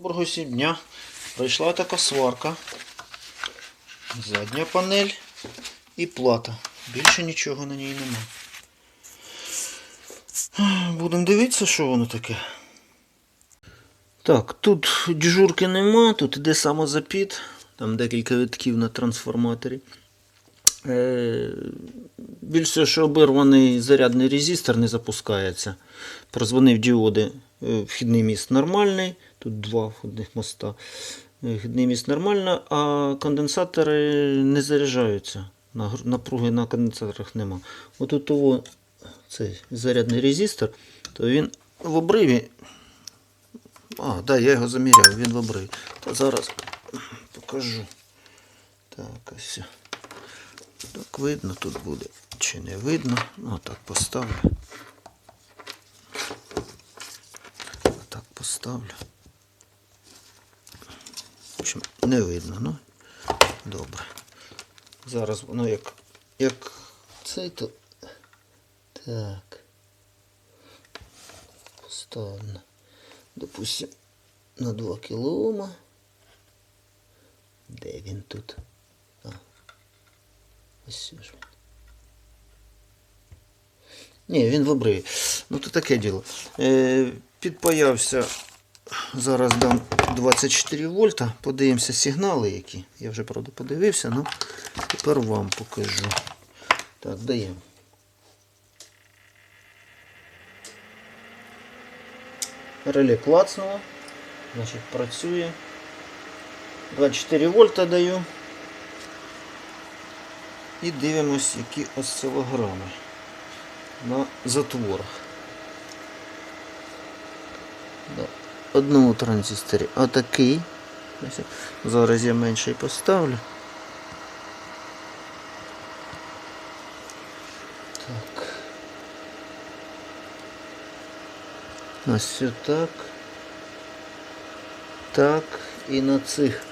Доброго всім дня. Прийшла така сварка. Задня панель і плата. Більше нічого на ній нема. Будемо дивитися, що воно таке. Так, тут дежурки нема, тут іде самозапіт. Там декілька витків на трансформаторі. Е, більше, що обірваний зарядний резистор не запускається. Прозвонив діоди. Е, Вхідний міст нормальний. Тут два входних моста. Е, Вхідний міст нормально, а конденсатори не заряджаються. Напруги на конденсаторах нема. От того цей зарядний резистор, то він в обриві. А, да, я його заміряв, він в обриві. Та зараз покажу. Так, ось. Так видно тут буде. Чи не видно? Ну так поставлю. Так поставлю. В общем, не видно, ну. Добре. Зараз воно як. Як цей то. Так. Поставлено. Допустим, на 2 кілома. Де він тут? А. Ось ж. Ні, він в обриві. Ну то таке діло. Е, підпаявся. Зараз дам 24 вольта. Подивимося сигнали які. Я вже правда подивився, ну тепер вам покажу. Так, даємо. Реле клацнуло. Значить, працює. 24 вольта даю. І дивимось, які осцилограми на затворах. Одному транзисторі отакий. Зараз я менший поставлю. Так. Ось все так. Так. І на цих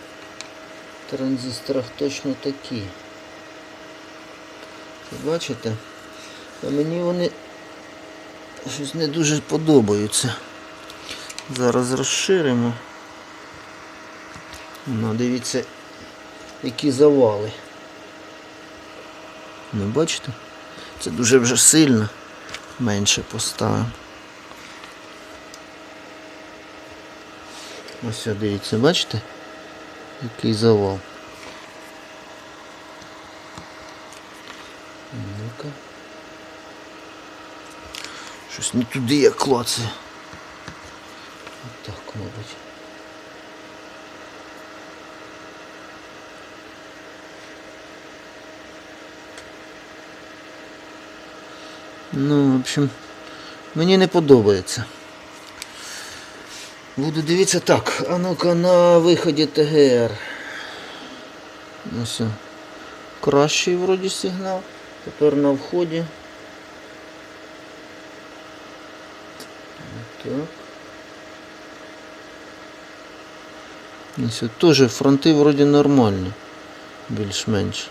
транзисторах точно такі. Бачите? А мені вони щось не дуже подобаються. Зараз розширимо. Ну, дивіться, які завали. Ну, бачите? Це дуже вже сильно. Менше поставимо. Ось дивіться, бачите? Який завал. Ну-ка. Щось не туди я клацаю. Так, мабуть. Ну, в общем, мені не подобається. Буду дивитися так. А ну-ка на виході ТГР. Ось. Кращий вроді сигнал. Тепер на вході. Так. Ось теж фронти вроді нормальні. Більш-менш.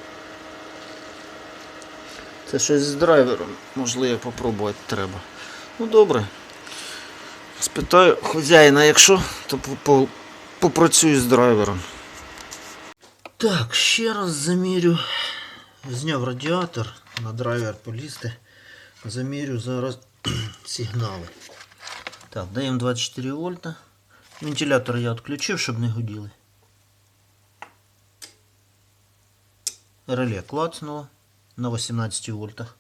Це щось з драйвером. Можливо, попробувати треба. Ну добре. Спитаю хазяїна, якщо, то по- по- попрацюю з драйвером. Так, ще раз замірю. Зняв радіатор на драйвер полізти. Замірю зараз сигнали. Так, даємо 24 вольта. Вентилятор я відключив, щоб не гуділи. Реле клацнуло на 18 вольтах.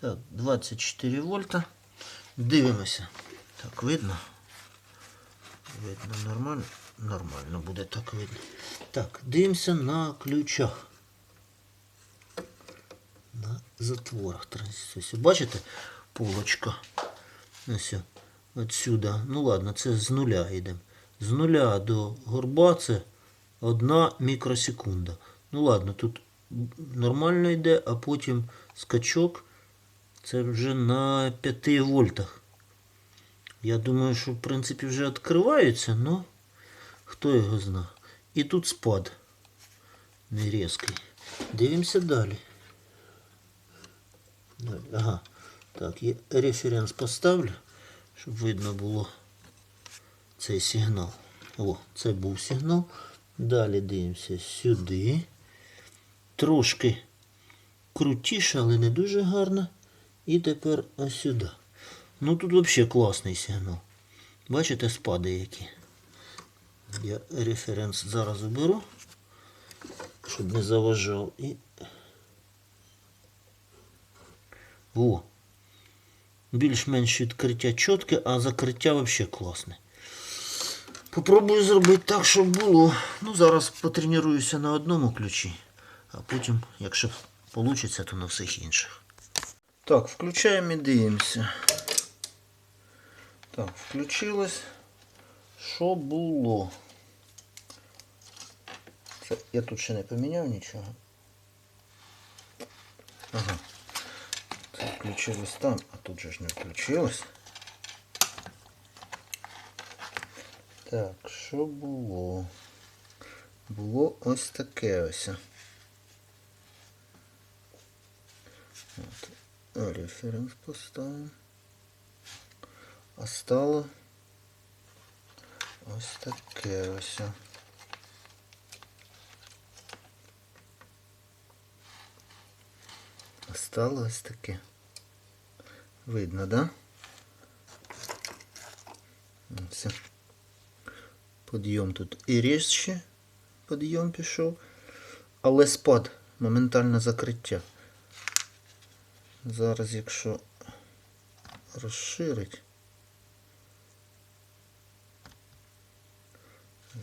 Так, 24 вольта. Дивимося. Так, видно? Видно нормально? Нормально буде так видно. Так, дивимося на ключах. На затворах транзисторів. Бачите? Полочка. Ось. Отсюда. Ну ладно, це з нуля йдемо. З нуля до горба це одна мікросекунда. Ну ладно, тут нормально йде, а потім скачок. Це вже на 5 вольтах. Я думаю, що в принципі вже відкриваються, але хто його зна. І тут спад. Не різкий. Дивимося. Далі. Ага. Так, я референс поставлю, щоб видно було. цей сигнал. О, це був сигнал. Далі дивимося сюди. Трошки крутіше, але не дуже гарно. І тепер ось сюди. Ну тут взагалі класний сигнал. Бачите, спади які. Я референс зараз уберу, щоб не заважав. І... О! Більш-менш відкриття чітке, а закриття взагалі класне. Попробую зробити так, щоб було. Ну, зараз потренуюся на одному ключі, а потім, якщо вийде, то на всіх інших. Так, включаємо і дивимося. Так, включилось. Що було? Це я тут ще не поміняв нічого. Ага. Це включилось там, а тут же ж не включилось. Так, що було? Було ось таке ось. От. Референс поставимо. А стало ось таке ось. Стало ось таке. Видно, да? Все. Подйом тут і різче підйом пішов, але спад, моментальне закриття. Зараз, якщо розширить,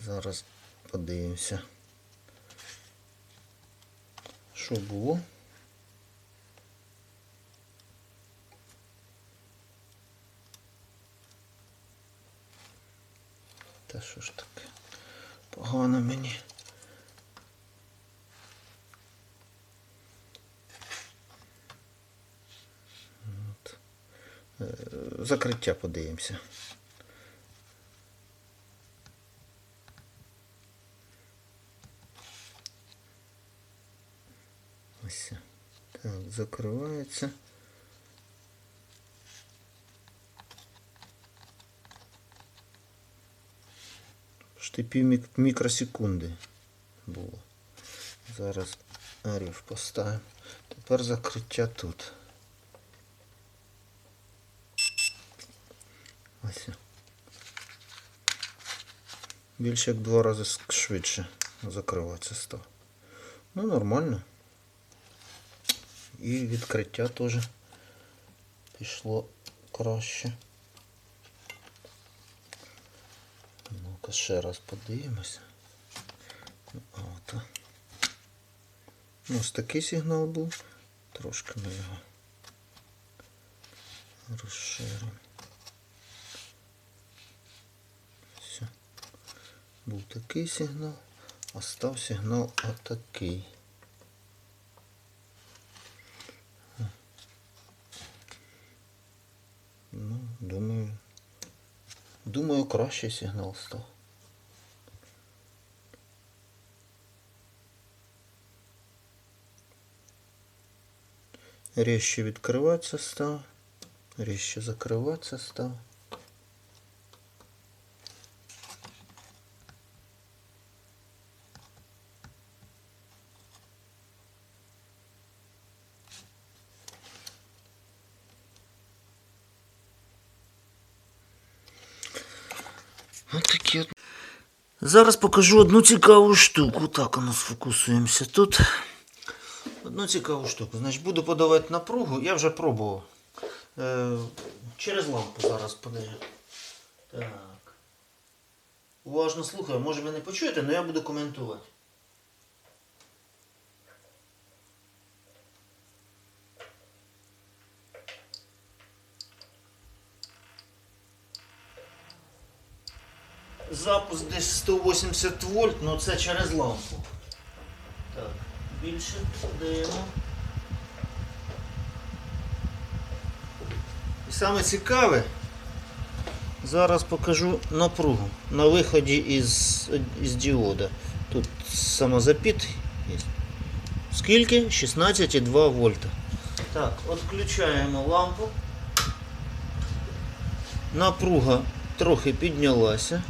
зараз подивимося, що було. Та що ж таке? Погано мені. От. Е, Закриття подивимося. Ось. Так, закривається. Почти пів мікросекунди було. Зараз арів поставимо. Тепер закриття тут. Ось. Більше як два рази швидше закриватися став. Ну, нормально. І відкриття теж пішло краще. Ну-ка ще раз подивимося. От. Ну, ось такий сигнал був. Трошки ми його розширимо. Все. Був такий сигнал, а став сигнал отакий. Ну, думаю, думаю, кращий сигнал став. Різче відкриватися став, різче закриватися став. Ось такі от. Зараз покажу одну цікаву штуку. Так, ну сфокусуємося тут. Одну цікаву штуку. Значить, буду подавати напругу. Я вже пробував. Е, через лампу зараз подаю. Так. Уважно слухаю. Може ви не почуєте, але я буду коментувати. Запуск десь 180 вольт, але це через лампу. Так, більше подаємо. І саме цікаве, зараз покажу напругу на виході із, із діода. Тут самозапіт є. Скільки? 16,2 вольта. Так, відключаємо лампу. Напруга трохи піднялася.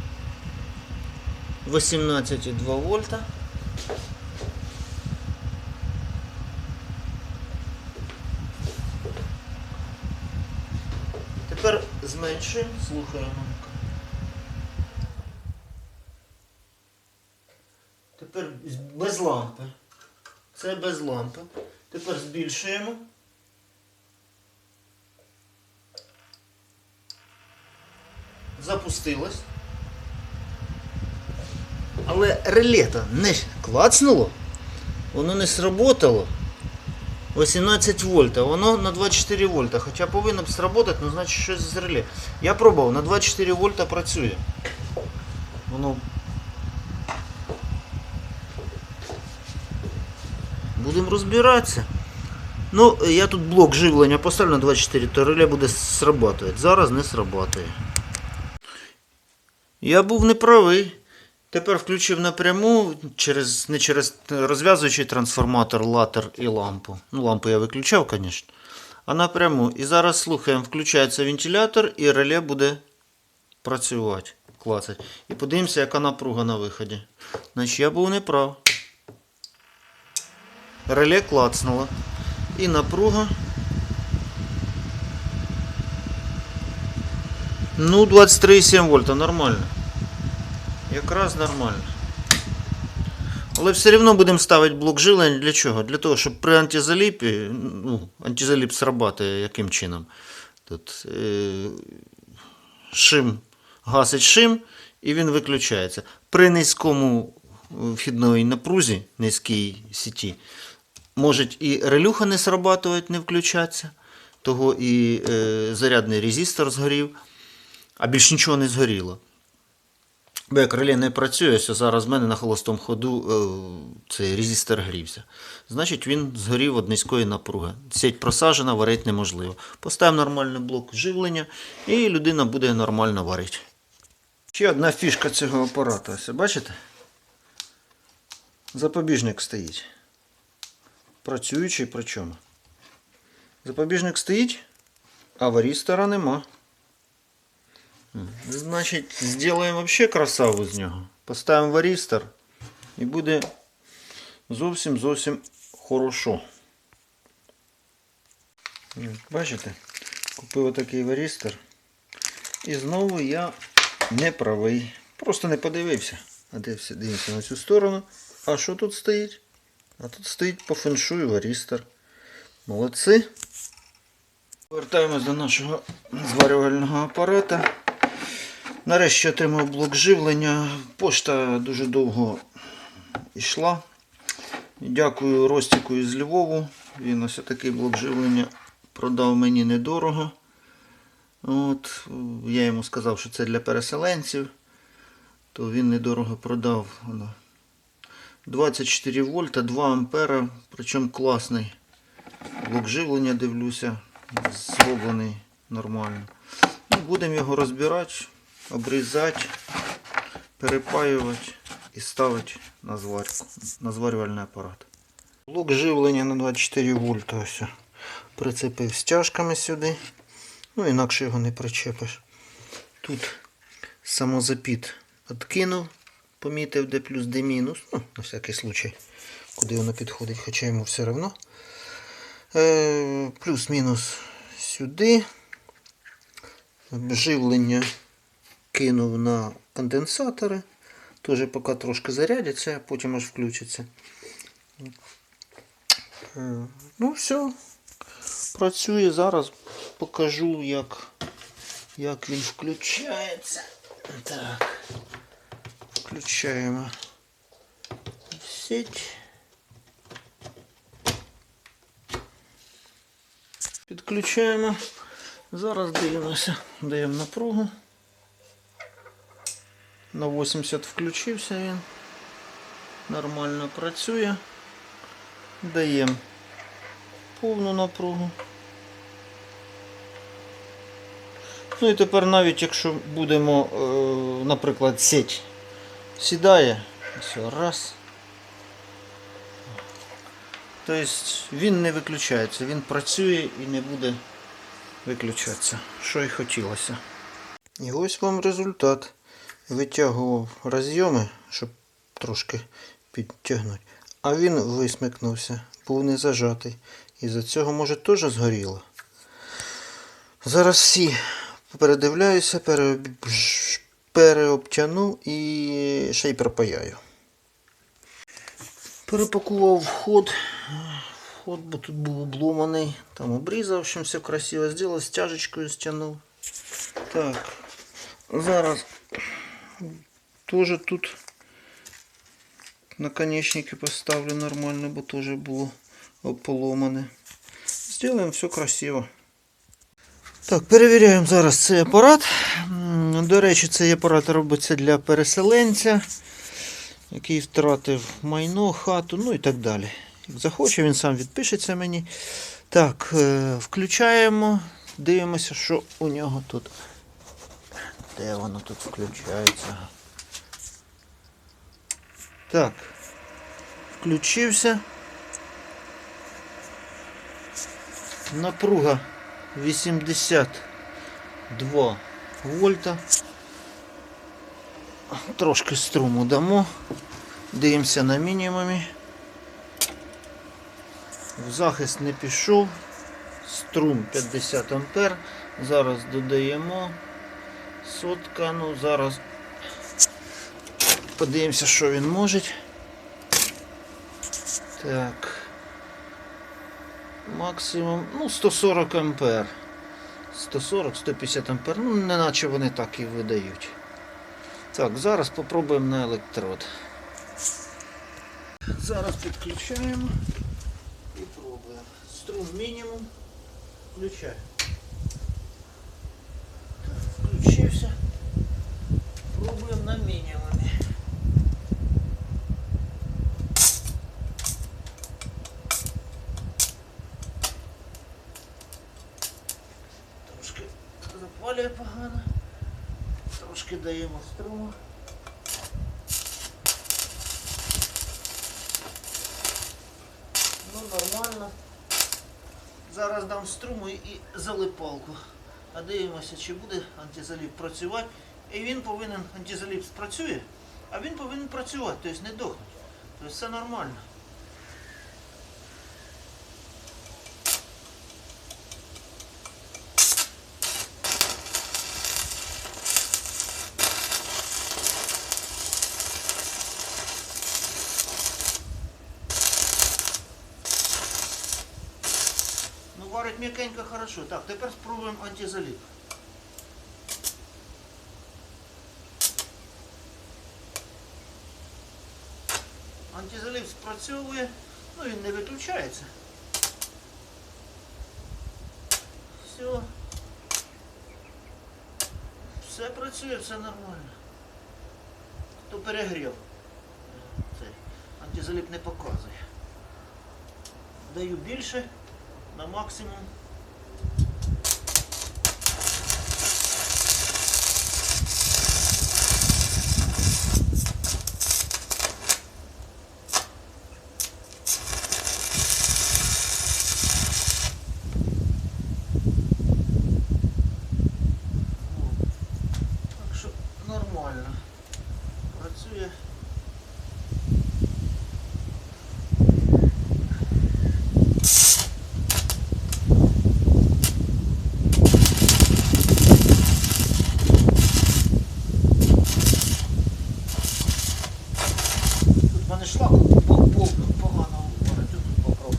18,2 вольта. Тепер зменшуємо, слухаємо. Тепер без лампи. Це без лампи. Тепер збільшуємо. Запустилось. Але релето не клацнуло, воно не сработало. 18 вольт, а воно на 24 вольта. Хоча повинно б сработати, ну значить щось з реле. Я пробував, на 24 вольта працює. Воно. Будемо розбиратися. Ну, я тут блок живлення поставлю на 24, то реле буде срабатувати. Зараз не срабатує. Я був неправий. Тепер включив напряму через, не через розв'язуючий трансформатор, латер і лампу. Ну, лампу я виключав, звісно. А напряму. І зараз слухаємо, включається вентилятор і реле буде працювати, клацати. І подивимося, яка напруга на виході. Значить, я був неправ. Реле клацнуло. І напруга. Ну, 23,7 вольта, нормально. Якраз нормально. Але все одно будемо ставити блок живлення для чого? Для того, щоб при антизаліпі, ну, антизаліп срабатує яким чином? Тут е, шим гасить шим і він виключається. При низькому вхідної напрузі, низькій сіті, може і релюха не срабатувати, не включатися, того і е, зарядний резистор згорів, а більш нічого не згоріло. Бо реле не працює, ось зараз в мене на холостому ходу е, цей резистор грівся. Значить він згорів від низької напруги. Сеть просажена, варити неможливо. Поставимо нормальний блок живлення і людина буде нормально варити. Ще одна фішка цього апарату. Ось, бачите? Запобіжник стоїть. Працюючий причому. Запобіжник стоїть, а варістора нема. Значить, зробимо вообще красаву з нього. Поставимо варістор і буде зовсім зовсім хорошо. Бачите? Купив отакий варістор. І знову я не правий. Просто не подивився. А дивився, дивимося на цю сторону. А що тут стоїть? А тут стоїть по феншую варістор. Молодці. Повертаємось до нашого зварювального апарата. Нарешті отримав блок живлення. Пошта дуже довго йшла. Дякую Ростіку із Львову. Він ось такий блок живлення продав мені недорого. От, я йому сказав, що це для переселенців. То він недорого продав. 24 вольта, 2 ампера, причому класний блок живлення, дивлюся, зроблений нормально. Ну, будемо його розбирати, обрізати, перепаювати і ставити на зварку, на зварювальний апарат. Блок живлення на 24 вольта ось. Прицепив стяжками сюди. Ну, інакше його не причепиш. Тут самозапіт відкинув, помітив, де плюс, де мінус. Ну, на всякий случай, куди воно підходить, хоча йому все одно. Е, плюс-мінус сюди. Живлення кинув на конденсатори. Теж поки трошки зарядяться, потім аж включиться. Е, Ну, все. Працює зараз. Покажу, як, як він включається. Так. Включаємо сеть. Підключаємо. Зараз дивимося, даємо напругу. На 80 включився він. Нормально працює. Даємо повну напругу. Ну і тепер навіть якщо будемо, е, наприклад, сеть сідає, все, раз. Тобто він не виключається, він працює і не буде виключатися, що і хотілося. І ось вам результат. Витягував розйоми, щоб трошки підтягнути. А він висмикнувся, був не зажатий. І за цього, може, теж згоріло. Зараз всі передивляюся, переоб... переобтяну і ще й пропаяю. Перепакував вход. Вход, бо тут був обломаний. Там обрізав, в все красиво зробив, стяжечкою стягнув. Так, зараз теж тут наконечники поставлю нормально, бо теж було поломане. Сделаем все красиво. Так, перевіряємо зараз цей апарат. До речі, цей апарат робиться для переселенця, який втратив майно, хату, ну і так далі. Як захоче, він сам відпишеться мені. Так, е, включаємо, дивимося, що у нього тут. Де воно тут включається? Так. Включився. Напруга 82 вольта. Трошки струму дамо. Дивимося на мінімумі. В захист не пішов. Струм 50 ампер. Зараз додаємо. Сотка, ну зараз подивимося, що він може. Так. Максимум, ну, 140 ампер. 140-150 ампер. Ну, не наче вони так і видають. Так, зараз попробуємо на електрод. Зараз підключаємо і пробуємо. Струм мінімум. Включаємо. Так, включився. Пробуємо на мінімумі. Трошки запалює погано. Трошки даємо струму. Ну, нормально. Зараз дам струму і залипалку. А дивимося, чи буде антизаліп працювати. І він повинен, антизаліп спрацює, а він повинен працювати, тобто не дохнути. Тобто все нормально. Ну, варить м'якенько хорошо. Так, тепер спробуємо антизаліп. Антизаліп спрацьовує, ну він не виключається. Все. Все працює, все нормально. То перегрів. Антизаліп не показує. Даю більше на максимум. О, Так що нормально. Працює. Тут в мене шлак по- по- погано виходить, тут попробую.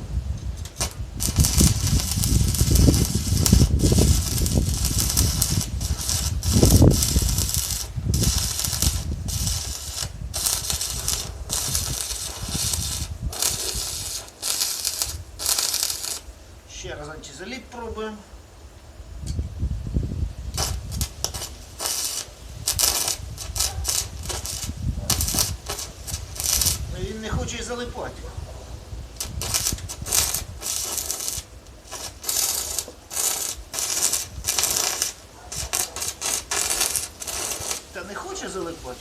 Ще раз антизаліп пробуємо. Ну, Й залипати. Та не хоче залипати.